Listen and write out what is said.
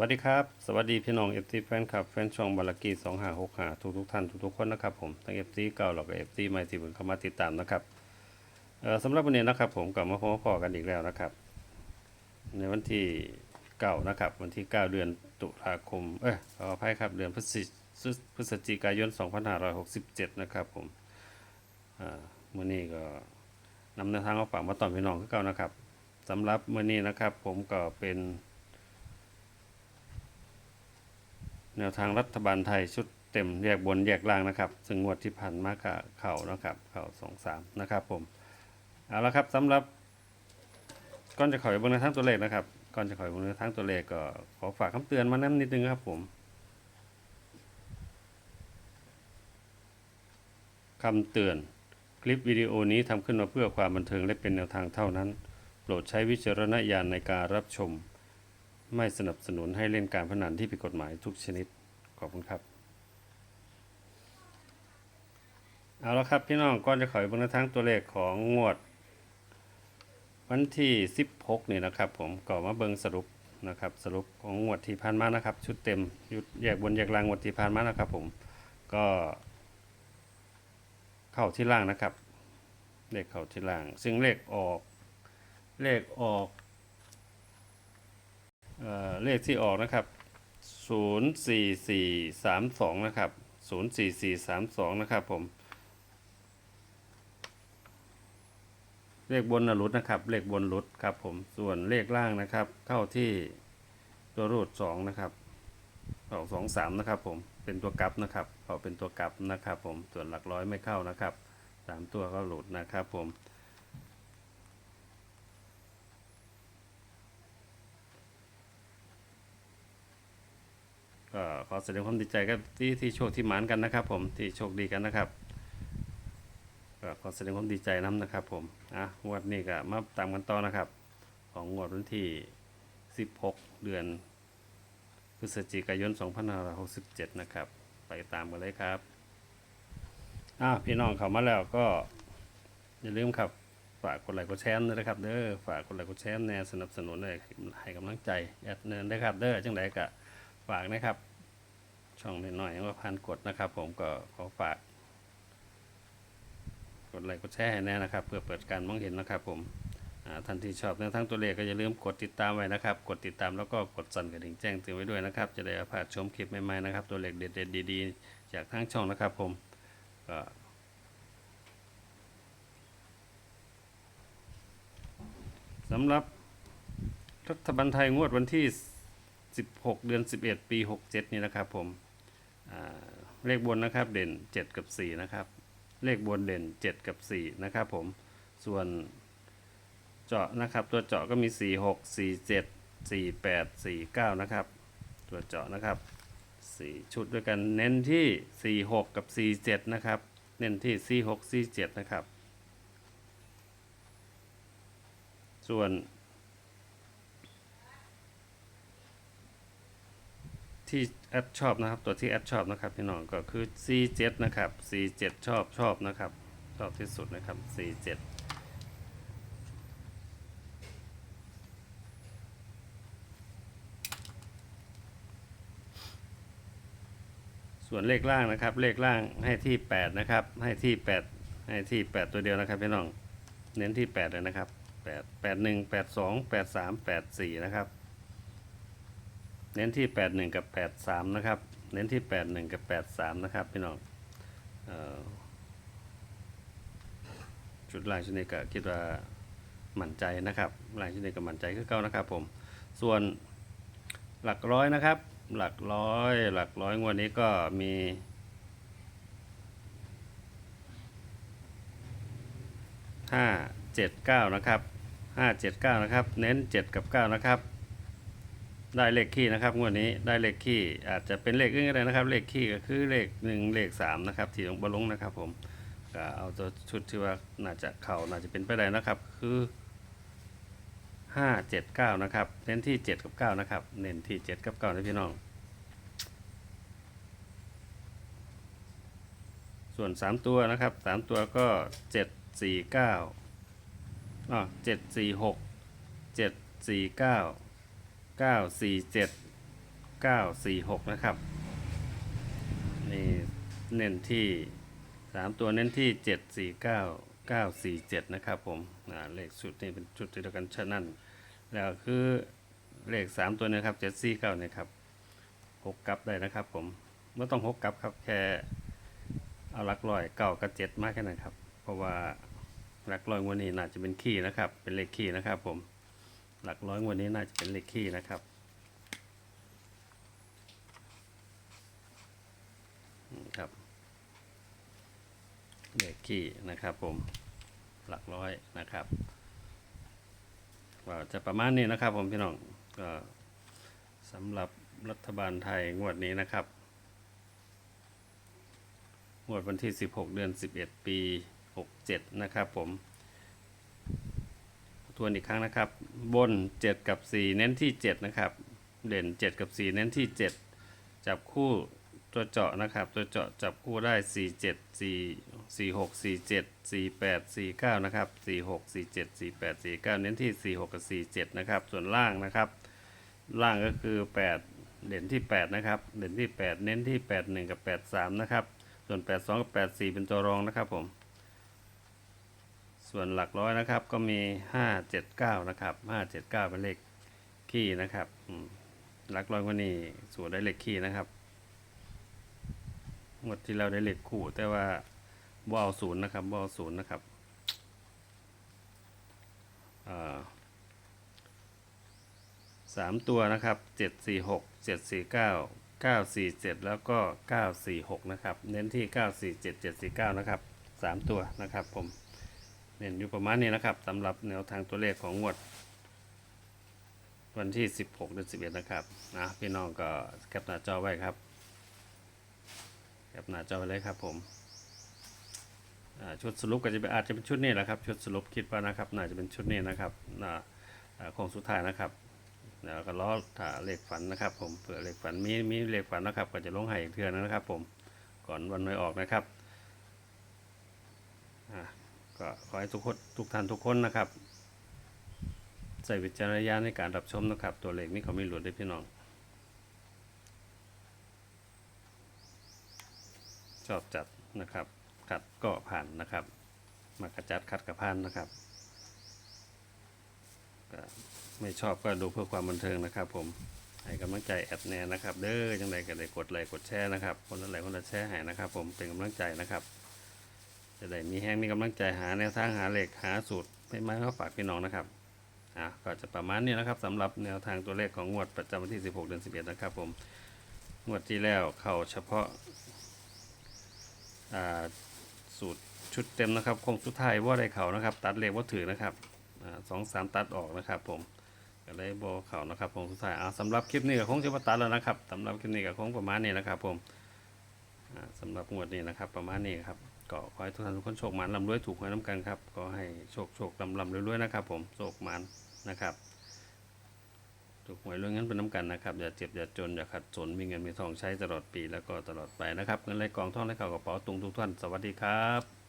วัสดีครับ สวัสดีพี่น้องเอฟซีแฟนคลับแฟนช่องบาลากีสองห้าหกห้าทุกทุกท่านทุกๆคนนะครับผมทั้งเอฟซีเก่าแล้วก็เอฟซีใหม่ที่เพิ่งเข้ามาติดตามนะครับเอ่อสำหรับวันนี้นะครับผมกลับมาพบพอกันอีกแล้วนะครับ ในวันที่เก้านะครับ วันที่9เดือนตุลาคม เอ้ยขออภัยครับเดือนพฤศจิพฤศจิกายน2567นะครับผมอ่ามื่อนี้ก็นำแนวทางมาฝากมาตอนพี่น้องคือเก่านะครับสำหรับมื่อนี้นะครับผมก็เป็น แนวทางรัฐบาลไทยชุดเต็มแยกบนแยกล่างนะครับ ซึ่งงวดที่ผ่านมากะเข่านะครับเข่าสองสามนะครับผมเอาละครับสำหรับก่อนจะขอไปเบนในทางตัวเลขนะครับก่อนจะขอไปเบนในทางตัวเลขก็ขอฝากคำเตือนมาแนำนิดนึงครับผมคำเตือนคลิปวิดีโอนี้ทำขึ้นมาเพื่อความบันเทิงและเป็นแนวทางเท่านั้น โปรดใช้วิจารณญาณในการรับชม ไม่สนับสนุนให้เล่นการพนันที่ผิดกฎหมายทุกชนิด ขอบคุณครับ เอาละครับพี่น้องก่อนจะขอเบิ่งแนวทางตัวเลขของงวด วันที่ 16 นี่นะครับ ผมก็มาเบิ่งสรุปนะครับ สรุปของงวดที่ผ่านมานะครับ ชุดเต็มยุดแยกบนแยกล่างงวดที่ผ่านมานะครับ ผมก็ เข้าที่ล่างนะครับ เลขเข้าที่ล่าง ซึ่งเลขออกเลขออก เลขที่ออกนะครับ 04432 นะครับ 04432 นะครับผม เลขบนนะรุดนะครับ เลขบนรุดครับผม ส่วนเลขล่างนะครับ เข้าที่ตัวรูด2นะครับออก2 3 นะครับผม เป็นตัวกลับนะครับเขาเป็นตัวกลับนะครับผม ส่วนหลักร้อยไม่เข้านะครับสามตัวก็หลุดนะครับผม ก็ขอ แสดงความดีใจกับที่ที่โชคที่หมานกันนะครับ ผมที่โชคดีกันนะครับก็ขอแสดงความดีใจน้ำนะครับ ผมอะงวดนี้ก็มาตามกันต่อนะครับ ของงวดวันที่ 16 เดือนพฤศจิกายน 2567 นะครับ ไปตามกันเลยครับอะพี่น้องเข้ามาแล้วก็อย่าลืมครับฝากกดไลค์กดแชร์ด้วยนะครับเด้อฝากกดไลค์กดแชร์แนสนับสนุนเลยให้กำลังใจแอดเนินได้ครับเด้อจังไดก็ฝากนะครับ ช่องน้อยๆว่าพันกดนะครับ ผมก็ขอฝากกดไลค์กดแชร์ให้แน่นะครับ เพื่อเปิดการมองเห็นนะครับ ผมท่านที่ชอบแนวทางตัวเลขก็อย่าลืมกดติดตามไว้นะครับ กดติดตามแล้วก็กดสั่นกระดิ่งแจ้งเตือนไว้ด้วยนะครับ จะได้อัปเดตชมคลิปใหม่ๆนะครับ ตัวเลขเด็ดๆดีๆ จากทางช่องนะครับ ผมก็สำหรับรัฐบาลไทยงวดวันที่ 16 เดือน 11 ปี 67 นี่นะครับผม เลขบนนะครับเด่น 7 กับ 4 นะครับ เลขบนเด่น 7 กับ 4 นะครับผมส่วนเจาะนะครับตัวเจาะก็มี 4 6 4 7 4 8 4 9 นะครับ ตัวเจาะนะครับ 4 ชุดด้วยกันเน้นที่ 4 6 กับ 4 7 นะครับ เน้นที่ 4 6 4 7 นะครับ ส่วน ที่แอดชอบนะครับ ตัวที่แอดชอบนะครับพี่น้องก็คือ C7 นะครับ C7 ชอบชอบนะครับ ชอบที่สุดนะครับ C7 ส่วนเลขล่างนะครับ เลขล่างให้ที่8นะครับให้ที่8ให้ที่ 8 ตัวเดียวนะครับพี่น้องเน้นที่ 8 เลยนะครับ 8 8 1 8 2 8 3 8 4 นะครับ เน้นที่ 81 กับ 83 นะครับ เน้นที่ 81 กับ 83 นะครับ พี่น้องเอ่อชุดลายชนี้ก็คิดว่ามั่นใจนะครับลายชุดนี้ก็มั่นใจคือเก่านะครับผม ส่วนหลักร้อยนะครับ หลักร้อย หลักร้อยงวดนี้ก็มีห้าเจ็ดเก้านะครับห้าเจ็ดเก้านะครับ เน้นเจ็ดกับเก้านะครับ ได้เลขคี่นะครับงวดนี้ได้เลขคี่อาจจะเป็นเลขอื่นก็ได้นะครับ เลขคี่ก็คือเลขหนึ่งเลขสามนะครับที่ลงบอลงนะครับ ผมก็เอาตัวชุดที่ว่าน่าจะเข่าน่าจะเป็นไปได้นะครับ คือห้าเจ็ดเก้านะครับเน้นที่เจ็ดกับเก้านะครับเน้นที่เจ็ดกับเก้านะพี่น้อง ส่วนสามตัวนะครับสามตัวก็เจ็ดสี่เก้าอ๋อเจ็ดสี่หกเจ็ดสี่เก้า เก้าสี่เจ็ดเก้าสี่หกนะครับ นี่เน้นที่สามตัวเน้นที่เจ็ดสี่เก้าเก้าสี่เจ็ดนะครับผมเลขชุดนี้เป็นชุดที่เดียวกันฉะนั้น แล้วคือเลขสามตัวนะครับเจ็ดสี่เก้าเนี่ยครับหกกลับได้นะครับผมไม่ต้องหกกลับครับ แค่เอาลักร้อยเก้ากับเจ็ดมากแค่นั้นครับ เพราะว่าลักร้อยวันนี้น่าจะเป็นคีย์นะครับ เป็นเลขคีย์นะครับผม หลักร้อยงวันนี้น่าจะเป็นเลขคีย์นะครับครับเลขคีย์นะครับผมหลักร้อยนะครับว่าจะประมาณนี้นะครับผมพี่น้องก็สำหรับรัฐบาลไทยงวดนี้นะครับงวดวันที่ 16 เดือน 11 ปี 67 นะครับผม ทวนอีกครั้งนะครับ บน 7 กับ 4 เน้นที่ 7 นะครับ เด่น 7 กับ 4 เน้นที่ 7 จับคู่ตัวเจาะนะครับ ตัวเจาะจับคู่ได้ 4 7 4 4 6 4 7 4 8 4 9 นะครับ 4 6 4 7 4 8 4 9 เน้นที่ 4 6 กับ 4 7 นะครับ ส่วนล่างนะครับ ล่างก็คือ 8 เด่นที่ 8 นะครับ เด่นที่ 8 เน้นที่ 8 1 กับ 8 3 นะครับ ส่วน 8 2 กับ 8 4 เป็นตัวรองนะครับผม ส่วนหลักร้อยนะครับก็มี 579 นะครับ 579 เป็นเลขคี่นะครับหลักร้อยว่านี้ส่วนได้เลขคี่นะครับงวดที่เราได้เลขคู่ แต่ว่าบ่เอาศูนย์นะครับบ่เอาศูนย์นะครับสามตัวนะครับเจ็ดสี่หกเจ็ดสี่เก้าเก้าสี่เจ็ดแล้วก็เก้าสี่หกนะครับ เน้นที่เก้าสี่เจ็ดเจ็ดสี่เก้านะครับสามตัวนะครับผม เน้นอยู่ประมาณนี้นะครับสำหรับแนวทางตัวเลขของงวด วันที่ 16เดือน11 นะครับนะพี่น้องก็แคปหน้าจอไว้ครับแคปหน้าจอไว้เลยครับผมชุดสรุปก็จะเป็นอาจจะเป็นชุดนี้แหละครับ ชุดสรุปคิดว่านะครับ น่าจะเป็นชุดนี้นะครับนะอ่าคงสุดท้ายนะครับแล้วก็ล้อถ่าเลขฝันนะครับ ผมเผื่อเลขฝันมีมีเลขฝันนะครับ ก็จะลงให้อีกเทือนนะครับ ผมก่อนวันหวยออกนะครับอ่า ก็ขอให้ทุกคนทุกท่านทุกคนนะครับใส่วิจารณญาณในการรับชมนะครับ ตัวเลขนี้เขาไม่หลุดได้พี่น้อง ชอบจัดนะครับ ขัดก็ผ่านนะครับมากระจัดขัดกับผ่านนะครับไม่ชอบก็ดูเพื่อความบันเทิงนะครับ ผมให้กำลังใจแอดแน่นะครับ เด้อจังไรก็ได้กดไลค์กดแชร์นะครับ คนละไลค์คนละแชร์ให้นะครับ ผมเป็นกำลังใจนะครับ จะได้มีแห้งมีกำลังใจหาแนวทางหาเหล็กหาสูตรไม่ไม้มาฝากพี่น้องนะครับอะก็จะประมาณนี้นะครับสำหรับแนวทางตัวเลขของงวดประจำวันที่ 16 เดือน 11 นะครับผมงวดที่แล้วเข้าเฉพาะอ่าสูตรชุดเต็มนะครับคงสุดท้ายว่าได้เขานะครับ ตัดเลขว่าถือนะครับอ่าสองสามตัดออกนะครับ ผมก็ได้โบเขานะครับคงสุดท้ายอ่าสำหรับคลิปนี้ก็คงจะมาตัดแล้วนะครับสำหรับคลิปนี้ก็คงประมาณนี้นะครับ ผมอ่าสำหรับงวดนี้นะครับ ประมาณนี้ครับ ก็ขอให้ทุกท่านทุกคนโชคหมันลำรวยถูกหวยน้ำกันครับก็ให้โชคโชคลำลำรวยๆนะครับผมโชคหมันนะครับถูกหวยรวยเงินเป็นน้ำกันนะครับอย่าเจ็บอย่าจนอย่าขัดสนมีเงินมีทองใช้ตลอดปีแล้วก็ตลอดไปนะครับเงินไหลกองท่องไหลเข้ากระเป๋าตุงทุกท่านสวัสดีครับ